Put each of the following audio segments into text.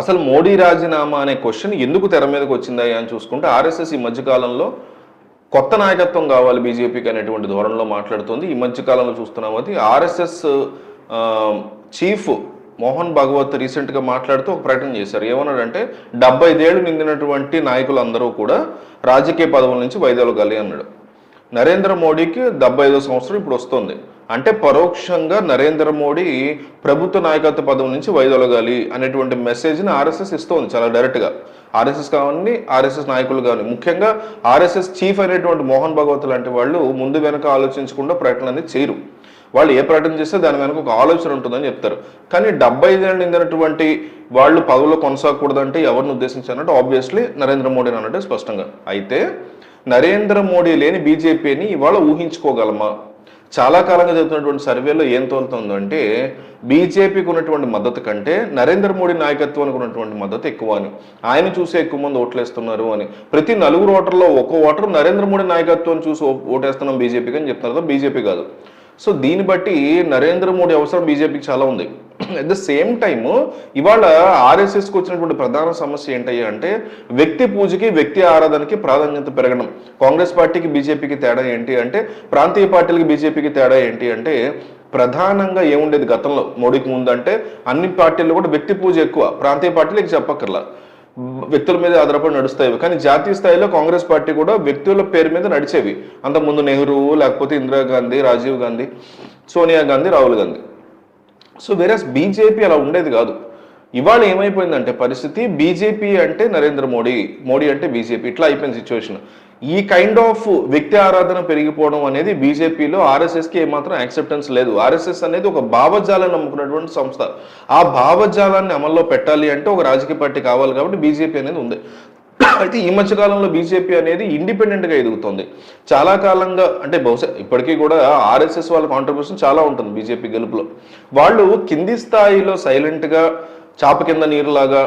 అసలు మోడీ రాజీనామా అనే క్వశ్చన్ ఎందుకు తెర మీదకి వచ్చిందా అని చూసుకుంటే ఆర్ఎస్ఎస్ ఈ మధ్యకాలంలో కొత్త నాయకత్వం కావాలి బీజేపీకి అనేటువంటి ధోరణిలో మాట్లాడుతుంది. ఈ మధ్యకాలంలో చూస్తున్నాం అది ఆర్ఎస్ఎస్ చీఫ్ మోహన్ భాగవత్ రీసెంట్గా మాట్లాడుతూ ఒక ప్రకటన చేశారు. ఏమన్నాడంటే డెబ్బై ఐదేళ్ళు నాయకులు నాయకులందరూ కూడా రాజకీయ పదవుల నుంచి వైదొలగాలి అన్నాడు. నరేంద్ర మోడీకి డెబ్బై ఐదో సంవత్సరం ఇప్పుడు వస్తుంది. అంటే పరోక్షంగా నరేంద్ర మోడీ ప్రభుత్వ నాయకత్వ పదవి నుంచి వైదొలగాలి అనేటువంటి మెసేజ్ని ఆర్ఎస్ఎస్ ఇస్తోంది చాలా డైరెక్ట్గా. ఆర్ఎస్ఎస్ కావాలని ఆర్ఎస్ఎస్ నాయకులు కానీ ముఖ్యంగా ఆర్ఎస్ఎస్ చీఫ్ అయినటువంటి మోహన్ భగవత్ లాంటి వాళ్ళు ముందు వెనక ఆలోచించకుండా ప్రకటన అనేది చేయరు. వాళ్ళు ఏ ప్రకటన చేస్తే దాని వెనక ఒక ఆలోచన ఉంటుందని చెప్తారు. కానీ డెబ్బై ఐదేళ్ళు నిందినటువంటి వాళ్ళు పదవిలో కొనసాగకూడదంటే ఎవరిని ఉద్దేశించారంటే ఆబ్వియస్లీ నరేంద్ర మోడీని అన్నట్టు స్పష్టంగా. అయితే నరేంద్ర మోడీ లేని బీజేపీని ఇవాళ ఊహించుకోగలమా? చాలా కాలంగా జరుగుతున్నటువంటి సర్వేలో ఏం తోలుతుందంటే బీజేపీకి ఉన్నటువంటి మద్దతు కంటే నరేంద్ర మోడీ నాయకత్వానికి ఉన్నటువంటి మద్దతు ఎక్కువ అని. ఆయన చూసే ఎక్కువ మంది ఓట్లేస్తున్నారు అని. ప్రతి నలుగురు ఓటర్లో ఒక్కో ఓటర్ నరేంద్ర మోడీ నాయకత్వం చూసి ఓ- ఓటేస్తున్నాం బీజేపీకి అని చెప్తున్నారు బీజేపీ కాదు. సో దీన్ని బట్టి నరేంద్ర మోడీ అవసరం బీజేపీకి చాలా ఉంది. అట్ ద సేమ్ టైమ్ ఇవాళ ఆర్ఎస్ఎస్కి వచ్చినటువంటి ప్రధాన సమస్య ఏంటయ్యా అంటే వ్యక్తి పూజకి వ్యక్తి ఆరాధనకి ప్రాధాన్యత పెరగడం. కాంగ్రెస్ పార్టీకి బీజేపీకి తేడా ఏంటి అంటే ప్రాంతీయ పార్టీలకి బీజేపీకి తేడా ఏంటి అంటే ప్రధానంగా ఏముండేది గతంలో? మోడీకి ముందు అంటే అన్ని పార్టీలు కూడా వ్యక్తి పూజ ఎక్కువ. ప్రాంతీయ పార్టీలకి చెప్పక్కర్లా. వ్యక్తుల మీద ఆధారపడి నడుస్తాయి. కానీ జాతీయ స్థాయిలో కాంగ్రెస్ పార్టీ కూడా వ్యక్తుల పేరు మీద నడిచేవి. అంతకుముందు నెహ్రూ లేకపోతే ఇందిరాగాంధీ రాజీవ్ గాంధీ సోనియా గాంధీ రాహుల్ గాంధీ. సో వేరే బీజేపీ అలా ఉండేది కాదు. ఇవాళ ఏమైపోయిందంటే పరిస్థితి బీజేపీ అంటే నరేంద్ర మోడీ మోడీ అంటే బీజేపీ. ఇట్లా అయిపోయింది సిచ్యువేషన్ ఈ కైండ్ ఆఫ్ వ్యక్తి ఆరాధన పెరిగిపోవడం అనేది బీజేపీలో ఆర్ఎస్ఎస్కి ఏమాత్రం యాక్సెప్టెన్స్ లేదు. ఆర్ఎస్ఎస్ అనేది ఒక భావజాలం నమ్ముకున్నటువంటి సంస్థ. ఆ భావజాలాన్ని అమల్లో పెట్టాలి అంటే ఒక రాజకీయ పార్టీ కావాలి కాబట్టి బీజేపీ అనేది ఉంది. అయితే ఈ మధ్యకాలంలో బీజేపీ అనేది ఇండిపెండెంట్గా ఎదుగుతుంది. చాలా కాలంగా అంటే బహుశా ఇప్పటికీ కూడా ఆర్ఎస్ఎస్ వాళ్ళ కాంట్రిబ్యూషన్ చాలా ఉంటుంది బీజేపీ గెలుపులో. వాళ్ళు కింది స్థాయిలో సైలెంట్గా చాప కింద నీరులాగా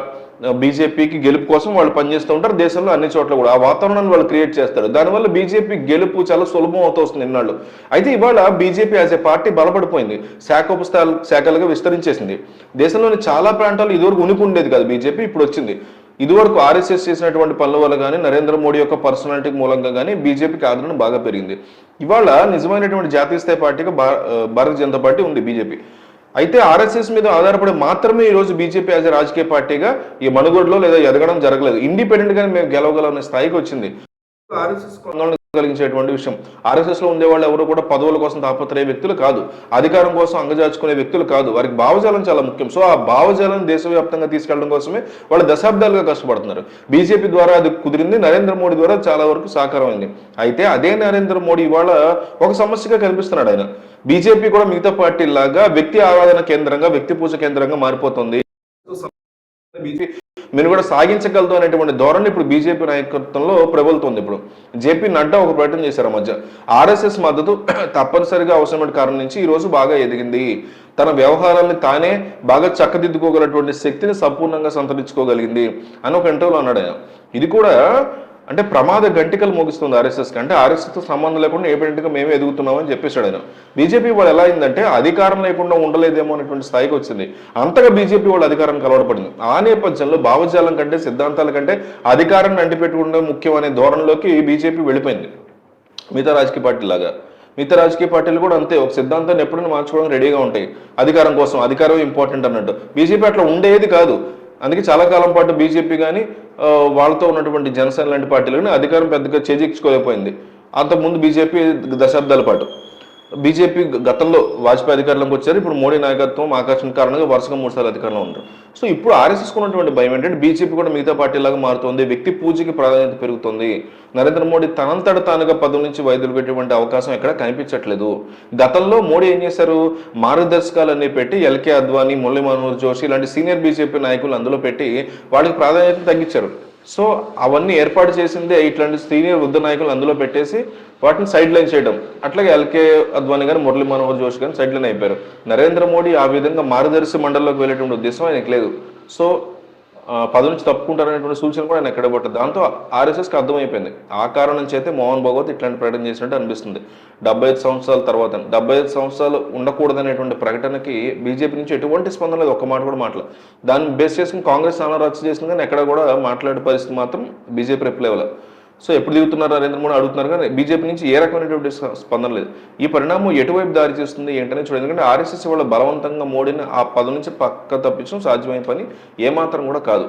బీజేపీకి గెలుపు కోసం వాళ్ళు పనిచేస్తూ ఉంటారు. దేశంలో అన్ని చోట్ల కూడా ఆ వాతావరణాన్ని వాళ్ళు క్రియేట్ చేస్తారు. దానివల్ల బీజేపీ గెలుపు చాలా సులభం అవుతూ వస్తుంది ఇన్నాళ్ళు. అయితే ఇవాళ బీజేపీ యాజ్ ఏ పార్టీ బలపడిపోయింది. శాఖోపస్థాలు శాఖలుగా విస్తరించేసింది. దేశంలోని చాలా ప్రాంతాలు ఇదివరకు ఉనికి ఉండేది కాదు బీజేపీ ఇప్పుడు వచ్చింది. ఇదివరకు ఆర్ఎస్ఎస్ చేసినటువంటి పనుల వల్ల కానీ నరేంద్ర మోడీ యొక్క పర్సనాలిటీ మూలంగా కానీ బీజేపీకి ఆదరణ బాగా పెరిగింది. ఇవాళ నిజమైనటువంటి జాతీయ స్థాయి పార్టీగా భారతీయ జనతా పార్టీ ఉంది బీజేపీ. అయితే ఆర్ఎస్ఎస్ మీద ఆధారపడి మాత్రమే ఈరోజు బీజేపీ యాజ్ రాజకీయ పార్టీగా ఈ మనుగోడులో లేదా ఎదగడం జరగలేదు. ఇండిపెండెంట్గా మేము మేము గెలవగలనే స్థాయికి వచ్చింది. ఆర్ఎస్ఎస్ కలిగించేటువంటి విషయం. ఆర్ఎస్ఎస్లో ఉండే వాళ్ళు ఎవరు కూడా పదవుల కోసం తాపత్రయ వ్యక్తులు కాదు. అధికారం కోసం అంగజార్చుకునే వ్యక్తులు కాదు. వారికి భావజాలం చాలా ముఖ్యం. సో ఆ భావజాలం దేశవ్యాప్తంగా తీసుకెళ్ళడం కోసమే వాళ్ళు దశాబ్దాలుగా కష్టపడుతున్నారు. బీజేపీ ద్వారా అది కుదిరింది. నరేంద్ర మోడీ ద్వారా చాలా వరకు సాకారమైంది. అయితే అదే నరేంద్ర మోడీ ఇవాళ ఒక సమస్యగా కనిపిస్తున్నాడు ఆయన. బీజేపీ కూడా మిగతా పార్టీలాగా వ్యక్తి ఆరాధన కేంద్రంగా వ్యక్తి పూజ కేంద్రంగా మారిపోతుంది. మీరు కూడా సాగించగలదు అనేటువంటి ధోరణి ఇప్పుడు బీజేపీ నాయకత్వంలో ప్రబలుతుంది ఇప్పుడు. జేపీ నడ్డా ఒక ప్రకటన చేశారు మధ్య. ఆర్ఎస్ఎస్ మద్దతు తప్పనిసరిగా అవసరమైన కారణం నుంచి ఈ రోజు బాగా ఎదిగింది. తన వ్యవహారాన్ని తానే బాగా చక్కదిద్దుకోగలటువంటి శక్తిని సంపూర్ణంగా సంతరించుకోగలిగింది అని ఒక ఇంటర్వ్యూలో అన్నాడు ఆయన. ఇది కూడా అంటే ప్రమాద గంటికలు ముగిస్తుంది ఆర్ఎస్ఎస్కి. అంటే ఆర్ఎస్ఎస్తో సంబంధం లేకుండా ఏపీడెంట్గా మేమే ఎదుగుతున్నామని చెప్పేశాడు ఆయన. బీజేపీ వాళ్ళు ఎలా అయిందంటే అధికారం లేకుండా ఉండలేదేమో అనేటువంటి స్థాయికి వచ్చింది. అంతగా బీజేపీ వాళ్ళు అధికారం కలవడపడింది ఆ నేపథ్యంలో భావజాలం కంటే సిద్ధాంతాల కంటే అధికారాన్ని అంటిపెట్టుకుంటే ముఖ్యం అనే ధోరణిలోకి బీజేపీ వెళ్ళిపోయింది. మిగతా రాజకీయ పార్టీ లాగా మిగతా రాజకీయ పార్టీలు కూడా అంతే. ఒక సిద్ధాంతాన్ని ఎప్పుడైనా మార్చుకోవడానికి రెడీగా ఉంటాయి. అధికారం కోసం అధికారం ఇంపార్టెంట్ అన్నట్టు. బీజేపీ అట్లా ఉండేది కాదు. అందుకే చాలా కాలం పాటు బీజేపీ కానీ వాళ్ళతో ఉన్నటువంటి జనసేన లాంటి పార్టీలు కానీ అధికారం పెద్దగా చేజిక్చుకోలేకపోయింది అంతకుముందు బీజేపీ దశాబ్దాల పాటు. బీజేపీ గతంలో వాజ్పేయి అధికారంలోకి వచ్చారు. ఇప్పుడు మోడీ నాయకత్వం ఆకర్షణ కారణంగా వరుసగా మూడుసార్లు అధికారంలో ఉంటారు సో ఇప్పుడు ఆర్ఎస్ఎస్ ఉన్నటువంటి భయం ఏంటంటే బీజేపీ కూడా మిగతా పార్టీలాగా మారుతుంది. వ్యక్తి పూజకి ప్రాధాన్యత పెరుగుతుంది. నరేంద్ర మోడీ తనంతట తానుగా పదవి నుంచి వైద్యులు పెట్టేటువంటి అవకాశం ఎక్కడ కనిపించట్లేదు. గతంలో మోడీ ఏం చేశారు? మార్గదర్శకాలన్నీ పెట్టి ఎల్కే అద్వానీ మురళీ మనోహర్ జోషి ఇలాంటి సీనియర్ బీజేపీ నాయకులు అందులో పెట్టి వాళ్ళకి ప్రాధాన్యత తగ్గించారు. సో అవన్నీ ఏర్పాటు చేసిందే ఇట్లాంటి సీనియర్ వృద్ధ నాయకులు అందులో పెట్టేసి వాటిని సైడ్ లైన్ చేయడం. అట్లాగే ఎల్కే అద్వానీ గారు మురళీ మనోహర్ జోషి గారు సైడ్ లైన్ అయిపోయారు. నరేంద్ర మోడీ ఆ విధంగా మార్గదర్శి మండలిలోకి వెళ్ళేటువంటి ఉద్దేశం ఆయనకు లేదు. సో పదవి నుంచి తప్పుకుంటారనేటువంటి సూచన కూడా ఆయన ఎక్కడ పట్టదు దాంతో ఆర్ఎస్ఎస్కి అర్థమైపోయింది. ఆ కారణం చేతే మోహన్ భగవత్ ఇట్లాంటి ప్రకటన చేసినట్టు అనిపిస్తుంది. డెబ్బై ఐదు సంవత్సరాల తర్వాత డెబ్బై ఐదు సంవత్సరాలు ఉండకూడదనేటువంటి ప్రకటనకి బీజేపీ నుంచి ఎటువంటి స్పందన లేదు. ఒక్క మాట కూడా మాట్లా దాన్ని బేస్ చేసుకుని కాంగ్రెస్ నానా రచ్చ చేసింది కానీ ఎక్కడ కూడా మాట్లాడే పరిస్థితి మాత్రం బీజేపీ రిప్లై లెవెల్ సో ఎప్పుడు దిగుతున్నారు నరేంద్ర మోడీ? అడుగుతున్నారు కానీ బీజేపీ నుంచి ఏ రకమైనటువంటి స్పందన లేదు. ఈ పరిణామం ఎటువైపు దారి చేస్తుంది ఏంటనే చూడండి. ఎందుకంటే ఆర్ఎస్ఎస్ వాళ్ళు బలవంతంగా మోడీని ఆ పదవి నుంచి పక్క తప్పించడం సాధ్యమైన పని ఏమాత్రం కూడా కాదు.